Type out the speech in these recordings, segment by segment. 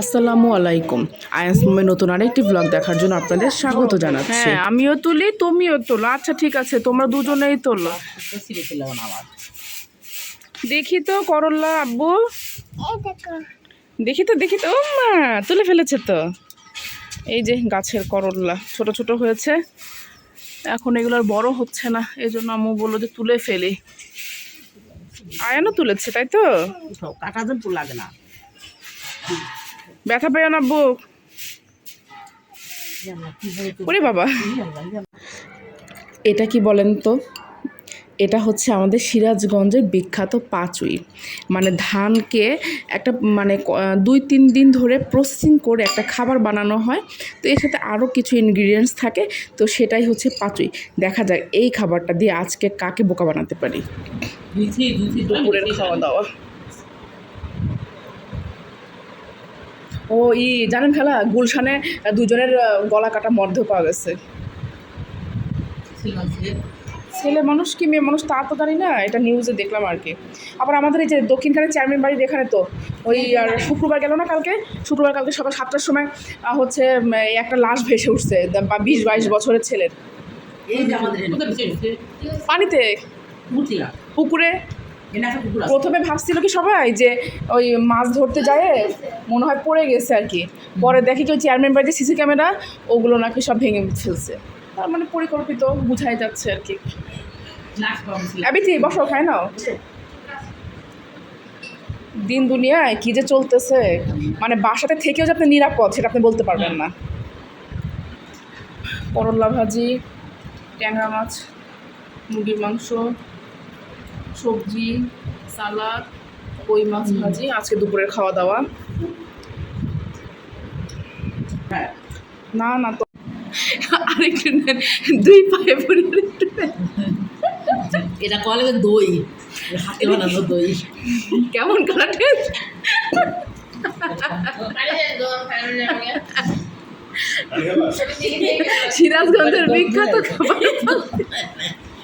আসসালামু আলাইকুম। আয়াস আয়াসমে নতুন আরেকটি ব্লগ দেখার জন্য আপনাদের স্বাগত জানাচ্ছি। হ্যাঁ আমিও তুলি তুমিও তোলো। আচ্ছা ঠিক আছে তোমরা দুজনেই তোলো। দেখি তো করল্লা আব্বু। দেখি তো দেখি তো ও মা তুলে ফেলেছে তো। এই যে গাছের করল্লা ছোট ছোট হয়েছে। এখন এগুলো আর বড় হচ্ছে না এই জন্য আম্মু বলল যে তুলে ফেলি। আয়ানও তুলেছে তাই তো? কাটা লাগে না। ব্যথা পেও না বুক। ওরে বাবা। এটা কি বলেন তো? এটা হচ্ছে আমাদের সিরাজগঞ্জের বিখ্যাত পাঁচুই। মানে ধানকে একটা মানে দুই তিন দিন ধরে প্রসেসিং করে একটা খাবার বানানো হয়। তো এর সাথে আরও কিছু ইনগ্রিডিয়েন্টস থাকে। তো সেটাই হচ্ছে পাঁচুই। দেখা যাক এই খাবারটা দিয়ে আজকে কাকে বোকা বানাতে পারি। দুপুরের খাওয়া দাওয়া। ও ই জানেন খালা গুলশানে দুজনের গলা কাটা মর্ধ পাওয়া গেছে। ছেলে মানুষ? কি মেয়ে মানুষ তা তো জানি না এটা নিউজে দেখলাম আর কি। আবার আমাদের এই যে দক্ষিণখানে চেয়ারম্যান বাড়ির এখানে তো ওই আর শুক্রবার গেল না কালকে? শুক্রবার কালকে সকাল সাতটার সময় হচ্ছে এই একটা লাশ ভেসে উঠছে বা বিশ বাইশ বছরের ছেলের। এই পানিতে। পুকুরে। প্রথমে ভাবছিল কি সবাই যে ওই মাছ ধরতে যায় মনে হয় পড়ে গেছে আর কি। পরে দেখি কি ওই চেয়ারম্যান বাড়িতে সিসি ক্যামেরা ওগুলো নাকি সব ভেঙে ফেলছে। তার মানে পরিকল্পিত বুঝাই যাচ্ছে আর কি। আবিতি বসো খাই নাও। দিন দুনিয়ায় কি যে চলতেছে মানে বাসাতে থেকেও যে আপনি নিরাপদ সেটা আপনি বলতে পারবেন না। করল্লা ভাজি ট্যাংরা মাছ মুরগির মাংস সবজি সালাদ কই মাছ ভাজি আজকে দুপুরের খাওয়া দাওয়া। হ্যাঁ। না না তো। আরেকটু নেন দুই পায়ে আরেকটু এটা কলে দই? হাতে বানানো দই। কেমন কালার টেস্ট? সিরাজগঞ্জের বিখ্যাত খাবার।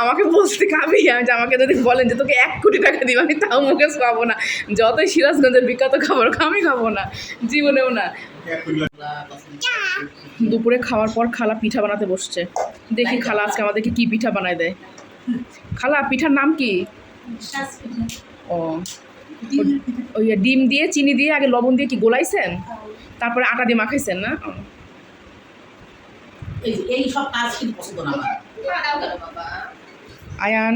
আমাকে বলতে খাবি? আমি আমাকে যদি বলেন যে তোকে এক কোটি টাকা দিব, আমি তাও মুখে খাব না। যতই সিরাজগঞ্জের বিখ্যাত খাবার আমি খাব না। জীবনেও না। দুপুরে খাওয়ার পর খালা পিঠা বানাতে বসছে। দেখি খালা আজকে আমাদেরকে কি পিঠা বানায় দেয়। খালা, পিঠার নাম কি? ও। ওই ডিম দিয়ে, চিনি দিয়ে, আগে লবণ দিয়ে কি গোলাইছেন? তারপরে আটা দিয়ে মাখাইছেন না? এই সব কাজ কিন্তু পছন্দ না আয়ান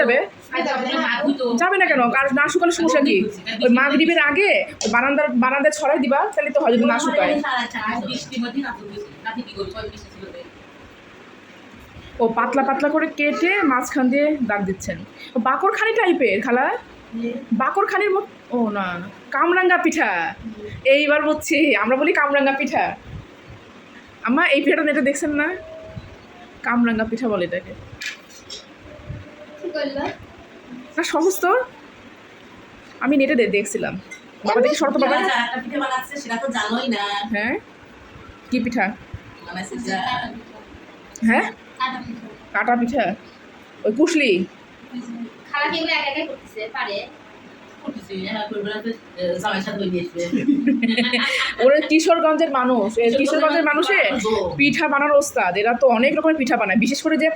যাবে? যাবে না কেন? কার না শুকালে সমস্যা কি? ওই মাগরিবের আগে ওই বারান্দার বারান্দায় ছড়াই দিবা তাহলে তো হয় যদি না শুকায়। বৃষ্টির মধ্যে না নাতি কি করি কয় বৃষ্টি ছিল ও পাতলা পাতলা করে কেটে মাঝখান দিয়ে দাগ দিচ্ছেন। ও বাকরখানি টাইপের খালা বাকরখানির মত ও না কামরাঙ্গা পিঠা। এইবার বলছি আমরা বলি কামরাঙ্গা পিঠা। আমা এই পিঠাটা এটা দেখছেন না? কামরাঙ্গা পিঠা বলে এটাকে। না সহজ তো। আমি নেটে দে- দেখছিলাম। বাবা দেখি শরত বাবা। যারা একটা পিঠে বানাচ্ছে সেটা তো জানোই না। হ্যাঁ? কি পিঠা? হ্যাঁ? কাটা পিঠা। ওই কুশলি খালা কি এগুলো একা একাই করতেছে পারে। করতেছি হ্যাঁ ওরা কিশোরগঞ্জের মানুষ কিশোরগঞ্জের মানুষে পিঠা বানানোর ওস্তাদ এরা তো অনেক রকমের পিঠা বানায়। বিশেষ করে যে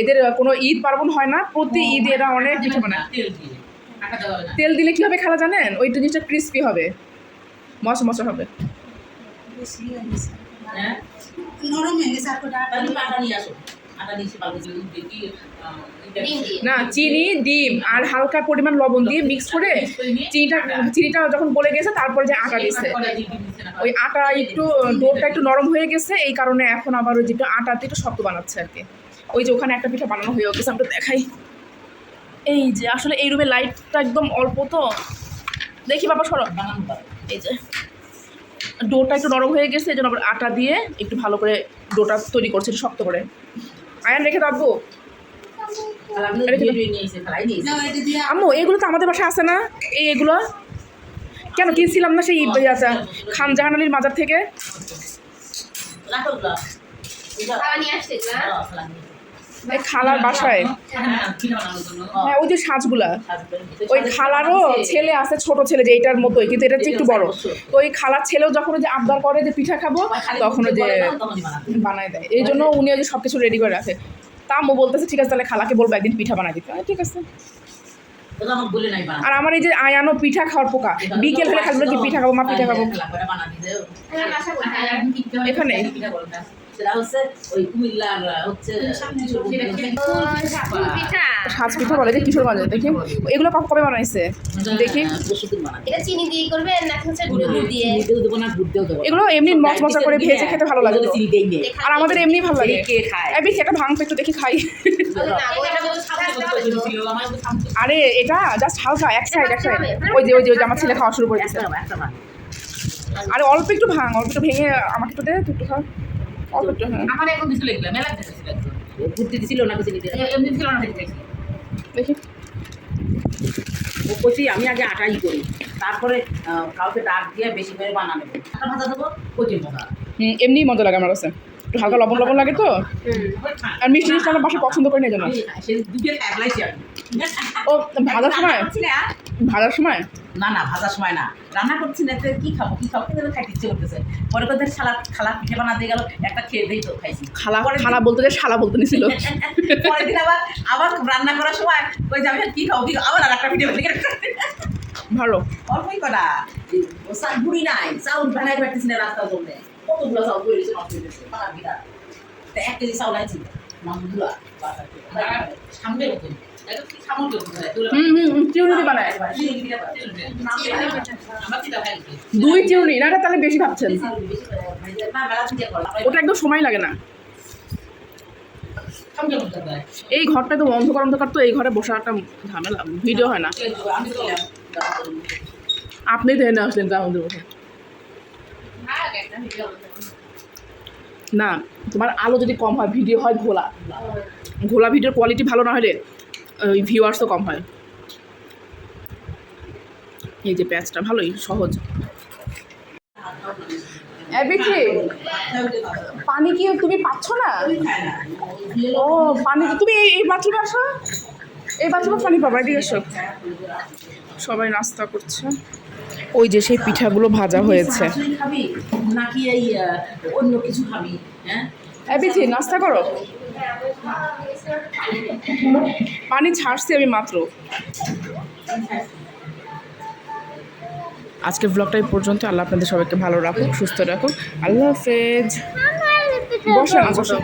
এদের কোনো ঈদ পার্বণ হয় না প্রতি ঈদে এরা অনেক পিঠা বানায়। তেল দিয়ে আটা দেওয়া না। তেল দিলে কি হবে খেলা জানেন? ওই জিনিসটা ক্রিস্পি হবে। মশা মশা হবে। হ্যাঁ? নরম হয়ে গেছে আর দিয়ে না চিনি ডিম আর হালকা পরিমাণ লবণ দিয়ে মিক্স করে mix করে নিয়ে চিনিটা চিনিটা যখন গলে গেছে তারপরে যে আটা দিছে দিয়ে ওই আটা একটু ডোটা একটু নরম হয়ে গেছে এই কারণে এখন আবার ওই যেটা আটাতে একটু শক্ত বানাচ্ছে আর কি। ওই যে ওখানে একটা পিঠা বানানো হয়ে গেছে আমরা দেখাই। এই যে আসলে এই রুমে লাইটটা একদম অল্প তো। দেখি বাবা সরো। বানানো পারে। এই যে ডোটা একটু নরম হয়ে গেছে এই জন্য আবার আটা দিয়ে একটু ভালো করে ডোটা তৈরি করছে একটু শক্ত করে। আয়ান রেখে দিয়ে আম্মু এগুলো তো আমাদের বাসায় আছে না? এই এগুলো? কেন কিনছিলাম না সেই আচ্ছা খান জাহান আলীর মাজার থেকে? খালার বাসায় হ্যাঁ। হ্যাঁ ওই যে সাজগুলা ওই খালারও ছেলে আছে, ছোট ছেলে যে এইটার মতোই, কিন্তু এটা একটু বড় তো ওই খালার ছেলেও যখন যে আবদার করে যে পিঠা খাব, তখন যে। বানায় দেয় এই জন্য উনি ওই যে সব কিছু রেডি করে রাখে তা আম্মু বলতেছে, ঠিক আছে, তাহলে খালাকে বলব, একদিন পিঠা বানাই দিতে ঠিক আছে। আর আমার এই যে আয়ানো পিঠা খাওয়ার পোকা, বিকেল হলে খালি বলে কি পিঠা খাব, মা পিঠা খাব? এখানে? সেটা হচ্ছে ওই কুমিল্লার হচ্ছে সাজ পিঠা বলে যে কিশোরগঞ্জে দেখি এগুলো কবে কবে বানাইছে? দেখি। এটা চিনি দিয়ে করবে নাকি হচ্ছে গুঁড়ো দিয়ে? দেবো না, গুড় দেবো এগুলো এমনি মচমচা করে ভেজে খেতে ভালো লাগে চিনি দেই আর আমাদের এমনি ভালো লাগে। কে খায়? বেশি একটা ভাঙতে একটু দেখি খাই। আরে এটা জাস্ট হালকা এক সাইড এক সাইড ওই যে ওই যে ওই যে আমার ছেলে খাওয়া শুরু করে দিয়েছে একটা বা, একটা বা। আরে অল্প একটু ভাঙ অল্প একটু ভেঙে আমাকে একটু দে একটু খা। অল্প একটু হ্যাঁ আমার এখন দিছিল এগুলা, মেলা দিছিল একজন। গুড় না, এমনি ছিল দেখি, ও কইছি আমি আগে আটাই করি। তারপরে কাউকে ডাক দিয়ে বেশি করে বানানো আটা ভাজা দেবো হুম এমনিই মজা লাগে আমার কাছে। একটু হালকা লবণ লবণ লাগে তো। আর মিষ্টি মিষ্টি আমার বাসা পছন্দ করি না এই জন্য। সে দুটো ও ভাজার সময়? রান্না ভাজার সময়? না না ভাজার সময় না। রান্না করছি না তো কি খাব? কি খাব? কিন্তু খাইতে ইচ্ছে করতেছে? পরে কথা খালা খালা পিঠে বানা দিয়ে গেল একটা খেয়ে দিই তো খাইছি। খালা খালা বলতে যে শালা বলতে নিছিল। পরের দিন আবার আবার রান্না করার সময় কই যাবে কি খাব কি? আবার আর একটা পিঠে বানিয়ে ভালো। অল্পই করা বুড়ি নাই চাউল বানাই পারতেছি না রাস্তার জন্য। কতগুলো চাউল দিয়েছে নষ্ট হয়ে পাড়া এক কেজি চাউল আনছি। মামগুলা সামনে হুম, চিউনি দুই চিউনি না এটা তাহলে বেশি ভাবছেন। ওটা একদম সময় লাগে না। এই ঘরটা তো অন্ধকার অন্ধকার তো এই ঘরে বসা একটা ঝামেলা ভিডিও হয় না। আপনি তো এনে আসলেন তার মধ্যে বসে। না তোমার আলো যদি কম হয় ভিডিও হয় ঘোলা। ঘোলা ভিডিওর কোয়ালিটি ভালো না হলে ওই ভিউয়ার্সও কম হয়। এই যে প্যাচটা ভালোই সহজ। বিক্রি পানি কি তুমি পাচ্ছ না? ও পানি তুমি এই বাথরুমে আসো। এই বাথরুমে পানি পাবা এদিকে এসো। সবাই নাস্তা করছে। ওই যে সেই পিঠাগুলো ভাজা হয়েছে। নাকি এই অন্য কিছু খাবি? হ্যাঁ? বিথি নাস্তা করো। পানি ছাড়ছি আমি মাত্র। আজকের ব্লগটাই পর্যন্ত। আল্লাহ আপনাদের সবাইকে ভালো রাখুক, সুস্থ রাখুক। আল্লাহ হাফেজ। বসে বসেন।